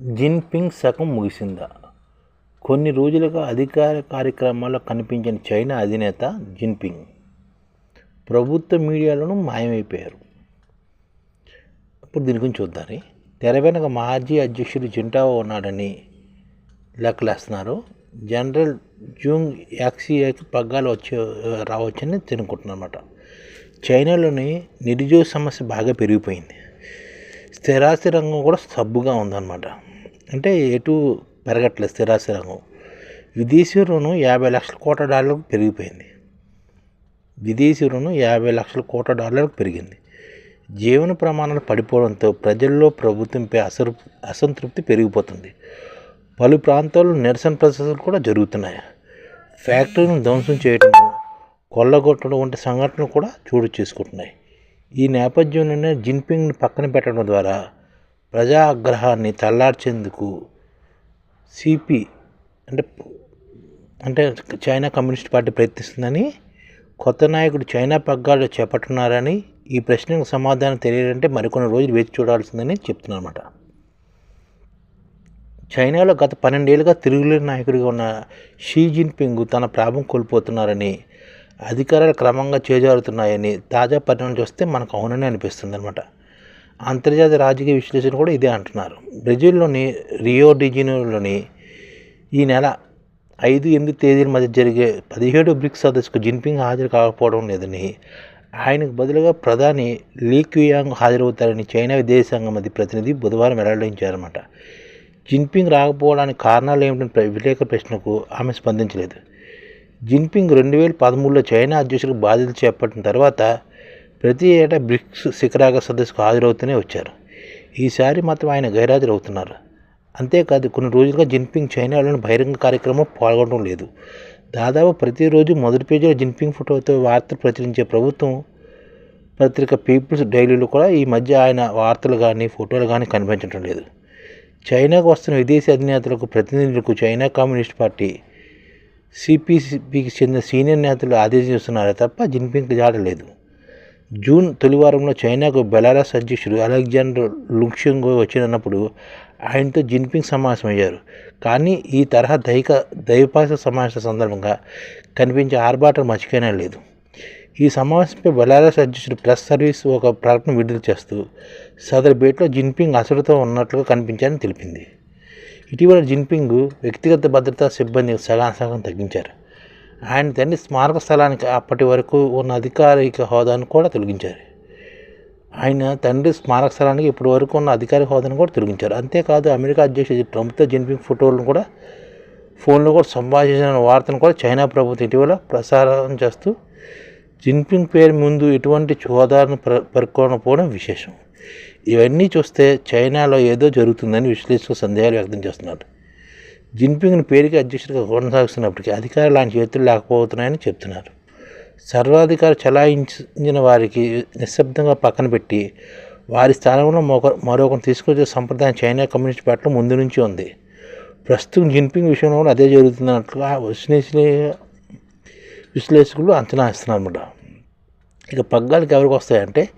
Jinping శకం ముగిసిందా? కొన్ని రోజులుగా అధికార కార్యక్రమాల్లో కనిపించిన చైనా అధినేత జిన్పింగ్ ప్రభుత్వ మీడియాలోనూ మాయమైపోయారు. ఇప్పుడు దీని గురించి చూద్దాం తెర వెనక మాజీ అధ్యక్షుడు జింటావో ఉన్నాడని లెక్కలేస్తున్నారు. జనరల్ జూంగ్ యాక్సియాకి పగ్గాలు వచ్చే రావచ్చని తినుకుంటున్నమాట చైనాలోని నిరుద్యోగ సమస్య బాగా పెరిగిపోయింది. స్థిరాస్తి రంగం కూడా సబ్బుగా ఉందన్నమాట. అంటే ఎటు పెరగట్లేదు స్థిరాస్తరంగం. విదేశీ రుణం యాభై లక్షల కోట్ల డాలర్లకు పెరిగిపోయింది. విదేశీ రుణం యాభై లక్షల కోట్ల డాలర్లకు పెరిగింది. జీవన ప్రమాణాలు పడిపోవడంతో ప్రజల్లో ప్రభుత్వంపై అసరు అసంతృప్తి పెరిగిపోతుంది. పలు ప్రాంతాల్లో నిరసన ప్రదర్శనలు కూడా జరుగుతున్నాయి. ఫ్యాక్టరీలను ధ్వంసం చేయడం కొల్లగొట్టడం వంటి సంఘటనలు కూడా చోటు చేసుకుంటున్నాయి. ఈ నేపథ్యంలోనే జిన్పింగ్ని పక్కన పెట్టడం ద్వారా ప్రజా ఆగ్రహాన్ని తల్లార్చేందుకు సిపి అంటే అంటే చైనా కమ్యూనిస్ట్ పార్టీ ప్రయత్నిస్తుందని కొత్త నాయకుడు చైనా పగ్గాలు చేపట్టున్నారని ఈ ప్రశ్నకు సమాధానం తెలియాలంటే మరికొన్ని రోజులు వేచి చూడాల్సిందని చెప్తున్నారన్నమాట. చైనాలో గత పన్నెండేళ్ళుగా తిరుగులేని నాయకుడిగా ఉన్న షీ జిన్పింగ్ తన ప్రాభం కోల్పోతున్నారని అధికారాలు క్రమంగా చేజారుతున్నాయని తాజా పరిణామం చూస్తే మనకు అవునని అనిపిస్తుంది అనమాట అంతర్జాతీయ రాజకీయ విశ్లేషణ కూడా ఇదే అంటున్నారు. బ్రెజిల్లోని రియో డిజినోలోని ఈ నెల ఐదు ఎనిమిది తేదీల మధ్య జరిగే పదిహేడు బ్రిక్స్ సదస్సుకు జిన్పింగ్ హాజరు కాకపోవడం లేదని ఆయనకు బదులుగా ప్రధాని లీక్వియాంగ్ హాజరవుతారని చైనా విదేశాంగ మంత్రి ప్రతినిధి బుధవారం వెల్లడించారన్నమాట. జిన్పింగ్ రాకపోవడానికి కారణాలు ఏమిటని విలేకరు ప్రశ్నకు ఆమె స్పందించలేదు. జిన్పింగ్ రెండు వేల పదమూడులో చైనా అధ్యక్షులకు బాధ్యతలు చేపట్టిన తర్వాత ప్రతి ఏటా బ్రిక్స్ శిఖరాగ సదస్సుకు హాజరవుతూనే వచ్చారు. ఈసారి మాత్రం ఆయన గైరాజరవుతున్నారు. అంతేకాదు కొన్ని రోజులుగా జిన్పింగ్ చైనాలోని బహిరంగ కార్యక్రమం పాల్గొనడం లేదు. దాదాపు ప్రతిరోజు మొదటి పేజీలో జిన్పింగ్ ఫోటోతో వార్తలు ప్రచురించే ప్రభుత్వం పత్రిక పీపుల్స్ డైలీలో కూడా ఈ మధ్య ఆయన వార్తలు కానీ ఫోటోలు కానీ కనిపించడం లేదు. చైనాకు వస్తున్న విదేశీ అధినేతలకు ప్రతినిధులకు చైనా కమ్యూనిస్ట్ పార్టీ సిపిసిపికి చెందిన సీనియర్ నేతలు ఆదేశిస్తున్నారే తప్ప జిన్పింగ్ జాడలేదు జూన్ తొలివారంలో చైనాకు బెలారస్ అధ్యక్షుడు అలెగ్జాండర్ లుక్షంగో వచ్చినప్పుడు ఆయనతో జిన్పింగ్ సమావేశమయ్యారు. కానీ ఈ తరహా దైక దైవపాస సమావేశం సందర్భంగా కనిపించే ఆర్భాటం మర్చిపోయినా లేదు. ఈ సమావేశంపై బెలారస్ అధ్యక్షుడు ప్రెస్ సర్వీస్ ఒక ప్రకటన విడుదల చేస్తూ సదరు భేటీలో జిన్పింగ్ అసలుతో ఉన్నట్లుగా కనిపించారని తెలిపింది. ఇటీవల జిన్పింగ్ వ్యక్తిగత భద్రతా సిబ్బంది సగాం సగం తగ్గించారు. ఆయన తండ్రి స్మారక స్థలానికి అప్పటి వరకు ఉన్న అధికారిక హోదాను కూడా తొలగించారు. ఆయన తండ్రి స్మారక స్థలానికి ఇప్పటి వరకు ఉన్న అధికారిక హోదాను కూడా తొలగించారు. అంతేకాదు అమెరికా అధ్యక్షుడు ట్రంప్తో జిన్పింగ్ ఫోటోలను కూడా ఫోన్లో కూడా సంభాషించిన వార్తను కూడా చైనా ప్రభుత్వం ఇటీవల ప్రసారం చేస్తూ జిన్పింగ్ పేరు ముందు ఎటువంటి హోదాను పేర్కొనకపోవడం విశేషం. ఇవన్నీ చూస్తే చైనాలో ఏదో జరుగుతుందని విశ్లేషకులు సందేహాలు వ్యక్తం చేస్తున్నారు. జిన్పింగ్ని పేరుకి అధ్యక్షుడిగా కొనసాగుతున్నప్పటికీ అధికారులు ఆయన చేతులు లేకపోతున్నాయని చెప్తున్నారు. సర్వాధికారి చలాయించిన వారికి నిశ్శబ్దంగా పక్కన పెట్టి వారి స్థానంలో మరొకరు తీసుకొచ్చే సంప్రదాయం చైనా కమ్యూనిస్ట్ పార్టీలో ముందు నుంచి ఉంది. ప్రస్తుతం జిన్పింగ్ విషయంలో కూడా అదే జరుగుతున్నట్లుగా విశ్లేషణ విశ్లేషకులు అంచనా ఇస్తున్నారు అన్నమాట ఇక పగ్గాలకు ఎవరికి వస్తాయంటే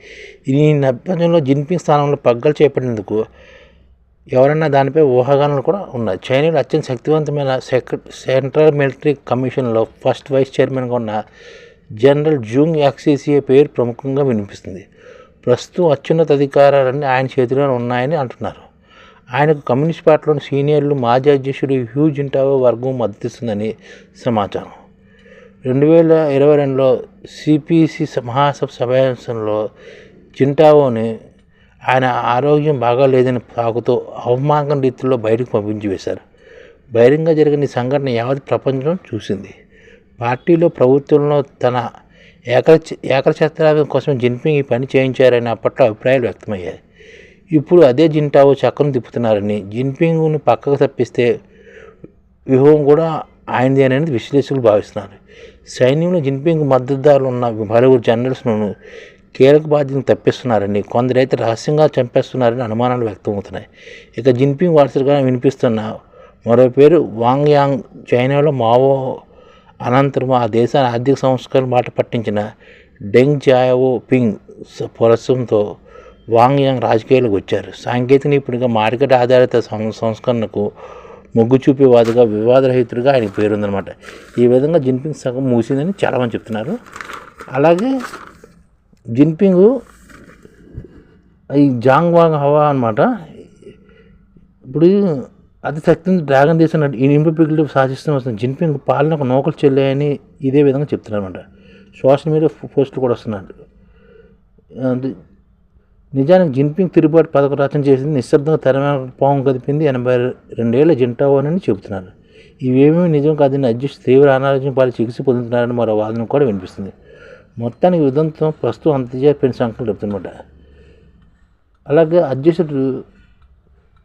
ఈ నేపథ్యంలో జిన్పింగ్ స్థానంలో పగ్గాలు చేపట్టేందుకు ఎవరైనా దానిపై ఊహాగానాలు కూడా ఉన్నాయి. చైనాలో అత్యంత శక్తివంతమైన సెంట్రల్ మిలిటరీ కమిషన్లో ఫస్ట్ వైస్ చైర్మన్గా ఉన్న జనరల్ జూంగ్ యాక్సీసీఏ పేరు ప్రముఖంగా వినిపిస్తుంది. ప్రస్తుతం అత్యున్నత అధికారాలన్నీ ఆయన చేతిలోనే ఉన్నాయని అంటున్నారు. ఆయనకు కమ్యూనిస్ట్ పార్టీలోని సీనియర్లు మాజీ అధ్యక్షుడు హ్యూ జింటావో వర్గం మద్దతిస్తుందని సమాచారం. రెండు వేల ఇరవై రెండులో సిపిసి మహాసభ సమావేశంలో జింటావోని ఆయన ఆరోగ్యం బాగాలేదని సాగుతూ అవమానకర రీతిలో బయటకు పంపించి వేశారు. బహిరంగ జరిగిన ఈ సంఘటన యావత్ ప్రపంచం చూసింది. పార్టీలో ప్రభుత్వంలో తన ఏకర ఏకఛత్రాభం కోసం జిన్పింగ్ ఈ పని చేయించారని అప్పట్లో అభిప్రాయాలు వ్యక్తమయ్యాయి. ఇప్పుడు అదే జింటావో చక్కను తిప్పుతున్నారని జిన్పింగ్ను పక్కకు తప్పిస్తే వ్యూహం కూడా ఆయనది అనేది విశ్లేషకులు భావిస్తున్నారు. సైన్యంలో జిన్పింగ్ మద్దతుదారులు ఉన్న పలువురు జనరల్స్ను కీలక బాధ్యతను తప్పిస్తున్నారని కొందరైతే రహస్యంగా చంపేస్తున్నారని అనుమానాలు వ్యక్తమవుతున్నాయి. ఇక జిన్పింగ్ వారసులుగా వినిపిస్తున్న మరో పేరు వాంగ్ యాంగ్ చైనాలో మావో అనంతరం ఆ దేశాన్ని ఆర్థిక సంస్కరణ బాట పట్టించిన డెంగ్ జాయావో పింగ్ పురస్సంతో వాంగ్ యాంగ్ రాజకీయాలకు వచ్చారు. సాంకేతిక నిపుణుడిగా మార్కెట్ ఆధారిత సం- సంస్కరణకు మొగ్గు చూపేవాదిగా వివాదరహితుడిగా ఆయన పేరుందనమాట ఈ విధంగా జిన్పింగ్ సగం మూసిందని చాలామంది చెప్తున్నారు. అలాగే జిన్పింగ్ ఈ జాంగ్ వాంగ్ హవా అనమాట ఇప్పుడు అతి శక్తిని డ్రాగన్ దేశం ఈ పిగులు సాధిస్తూ వస్తుంది జిన్పింగ్ పాలన ఒక నౌకలు చెల్లాయని ఇదే విధంగా చెప్తున్నారు అనమాట సోషల్ మీడియా పోస్టులు కూడా వస్తున్నాడు నిజానికి జిన్పింగ్ తిరుగుబాటు పథక రచన చేసింది నిశ్శబ్దంగా తెర వెనక పాము కదిపింది ఎనభై రెండేళ్ళ జింటావోనని చెబుతున్నారు. ఇవేమీ నిజం కాదని అధ్యక్షుడు తీవ్ర అనారోగ్యం పాలు చికిత్స పొందుతున్నారని మరో వాదన కూడా వినిపిస్తుంది. మొత్తానికి ఉదంతం ప్రస్తుతం అంతర్జాతీయ సంఖ్యలు చెప్తున్నమాట. అలాగే అధ్యక్షుడు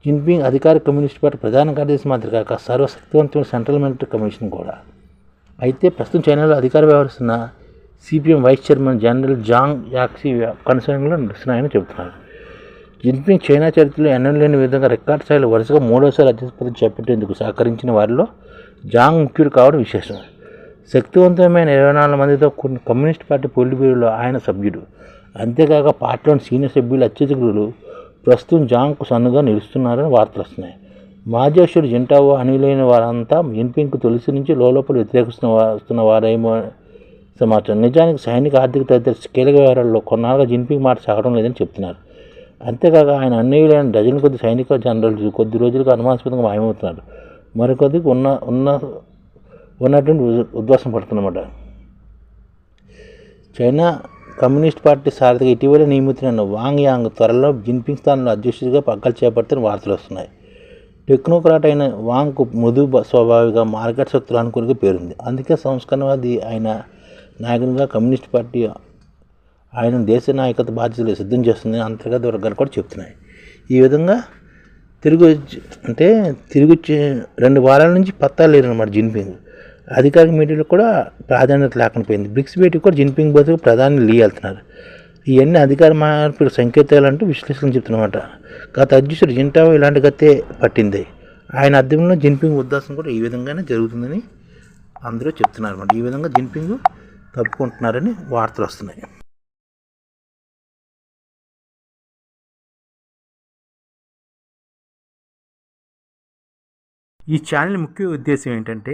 జిన్పింగ్ అధికార కమ్యూనిస్ట్ పార్టీ ప్రధాన కార్యదర్శి మాత్రం కాక సర్వశక్తివంతమైన సెంట్రల్ మిలిటరీ కమిషన్ కూడా. అయితే ప్రస్తుతం చైనాలో అధికార వ్యవహరిస్తున్న CPM vice chairman general Zhang Youxia కన్సర్న్లో నడుస్తున్నాయని చెబుతున్నారు. జిన్పింగ్ చైనా చరిత్రలో ఎన్నడూ లేని విధంగా రికార్డ్ స్థాయిలో వరుసగా మూడోసారి అధ్యక్ష పదవి చేపట్టేందుకు సహకరించిన వారిలో జాంగ్ ముఖ్యుడు కావడం విశేషం. శక్తివంతమైన ఇరవై నాలుగు మందితో కొన్ని కమ్యూనిస్ట్ పార్టీ పొలిట్ బ్యూరోలో ఆయన సభ్యుడు. అంతేకాక పార్టీలోని సీనియర్ సభ్యులు అత్యధికులు ప్రస్తుతం జాంగ్కు సన్నుగా నిలుస్తున్నారని వార్తలు వస్తున్నాయి. మాజీ అధ్యక్షుడు జింటావో అనులైన వారంతా జిన్పింగ్కు తొలిసి నుంచి లోపల వ్యతిరేకిస్తున్న వస్తున్న వారేమో సమాచారం. నిజానికి సైనిక ఆర్థిక తదితర కీలక వ్యవహారాల్లో కొన్నాళ్ళుగా జిన్పింగ్ మాట సాగడం లేదని చెప్తున్నారు. అంతేకాక ఆయన అన్నేయులైన డజన్ కొద్ది సైనిక జనరల్ కొద్ది రోజులుగా అనుమానాస్పదంగా మాయమవుతున్నారు. మరికొద్దికి ఉన్న ఉన్న ఉన్నటువంటి ఉద్- ఉద్వాసం పడుతున్నమాట చైనా కమ్యూనిస్ట్ పార్టీ సారథిగా ఇటీవల నియమితులైన వాంగ్ యాంగ్ త్వరలో జిన్పింగ్ స్థానంలో అధ్యక్షుడిగా పక్కలు చేపడుతున్న వార్తలు వస్తున్నాయి. టెక్నోక్రాట్ అయిన వాంగ్కు మృదు స్వభావిగా మార్కెట్ శక్తులు అనుకూలంగా పేరుంది. అందుకే సంస్కరణవాది ఆయన నాయకునిగా కమ్యూనిస్ట్ పార్టీ ఆయన దేశ నాయకత్వ బాధ్యతలు సిద్ధం చేస్తుందని అంతర్గత వర్గాలు కూడా చెప్తున్నాయి. ఈ విధంగా తిరిగి అంటే తిరిగి వచ్చే రెండు వారాల నుంచి పత్తాలు లేరు అనమాట జిన్పింగ్. అధికారిక మీడియాలో కూడా ప్రాధాన్యత లేకుండా పోయింది బ్రిక్స్ భేటీ కూడా జిన్పింగ్ బదులు ప్రధాని లీ వెళ్తున్నారు. ఇవన్నీ అధికార మార్పుల సంకేతాలు అంటూ విశ్లేషణ చెప్తున్నమాట. గత అధ్యక్షుడు జింటావో ఇలాంటి గతే పట్టింది. ఆయన అధ్యయనంలో జిన్పింగ్ ఉద్దాసం కూడా ఈ విధంగానే జరుగుతుందని అందరూ చెప్తున్నారు అనమాట ఈ విధంగా జిన్పింగ్ తప్పుకుంటున్నారని వార్తలు వస్తున్నాయి. ఈ ఛానల్ ముఖ్య ఉద్దేశం ఏంటంటే